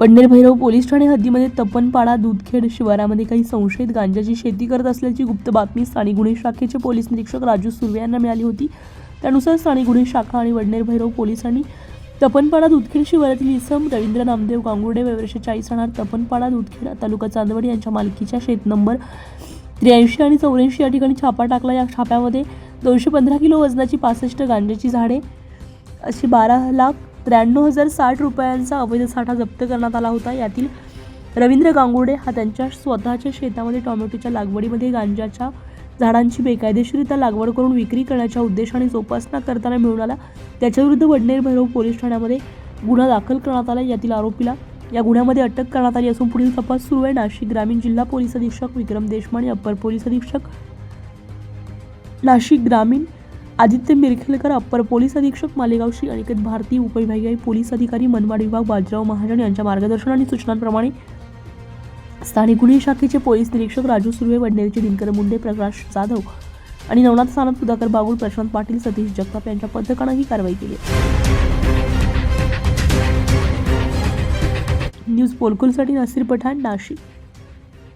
Wadner Bhairav police ठाणे हद्दीमध्ये तपनपाडा दूधखेड शिवारामध्ये काही संशयित गांजाची शेती करत असल्याची गुप्त बातमी स्थानिक गुन्हे शाखेचे पोलीस निरीक्षक राजू सुर्वे यांना मिळाली होती. त्यानुसार स्थानिक गुन्हे शाखा आणि वडनेर भैरव पोलिसांनी तपनपाडा दूधखेड शिवारातील इसम रवींद्र नामदेव गांगुर्डे वय चाळीस राहणार तपनपाडा दूधखेड तालुका चांदवड यांच्या मालकीच्या शेत नंबर त्र्याऐंशी आणि चौऱ्याऐंशी या ठिकाणी छापा टाकला. या छाप्यामध्ये दोनशे पंधरा किलो वजनाची पासष्ट गांजाची झाडे अशी बारा लाख त्र्याण्णव हजार साठ रुपयांचा अवैध साठा जप्त करण्यात आला होता. यातील रवींद्र गांगुडे हा त्यांच्या स्वतःच्या शेतामध्ये टोमॅटोच्या लागवडीमध्ये गांजाच्या झाडांची बेकायदेशीरित्या लागवड करून विक्री करण्याच्या उद्देशाने जोपासना करताना मिळून आला. त्याच्याविरुद्ध वडनेर भैरव पोलीस ठाण्यामध्ये गुन्हा दाखल करण्यात आला. यातील आरोपीला या गुन्ह्यामध्ये अटक करण्यात आली असून पुढील तपास सुरू आहे. नाशिक ग्रामीण जिल्हा पोलीस अधीक्षक विक्रम देशमाने अप्पर पोलीस अधीक्षक नाशिक ग्रामीण आदित्य मिरखेलकर अप्पर पोलीस अधीक्षक मालेगाव श्री अनिकेत भारती उपविभागीय पोलीस अधिकारी मनमाड विभाग बाजीराव महाजन यांच्या मार्गदर्शन आणि सूचनांप्रमाणे स्थानिक गुन्हे शाखेचे पोलीस निरीक्षक राजू सुर्वे वडनेरचे दिनकर मुंडे प्रकाश जाधव आणि नवनाथ सानप सुधाकर बागुल प्रशांत पाटील सतीश जगताप यांच्या पथकानं ही कारवाई केली न्यूज पोलकुलसाठी नासिर पठाण नाशिक.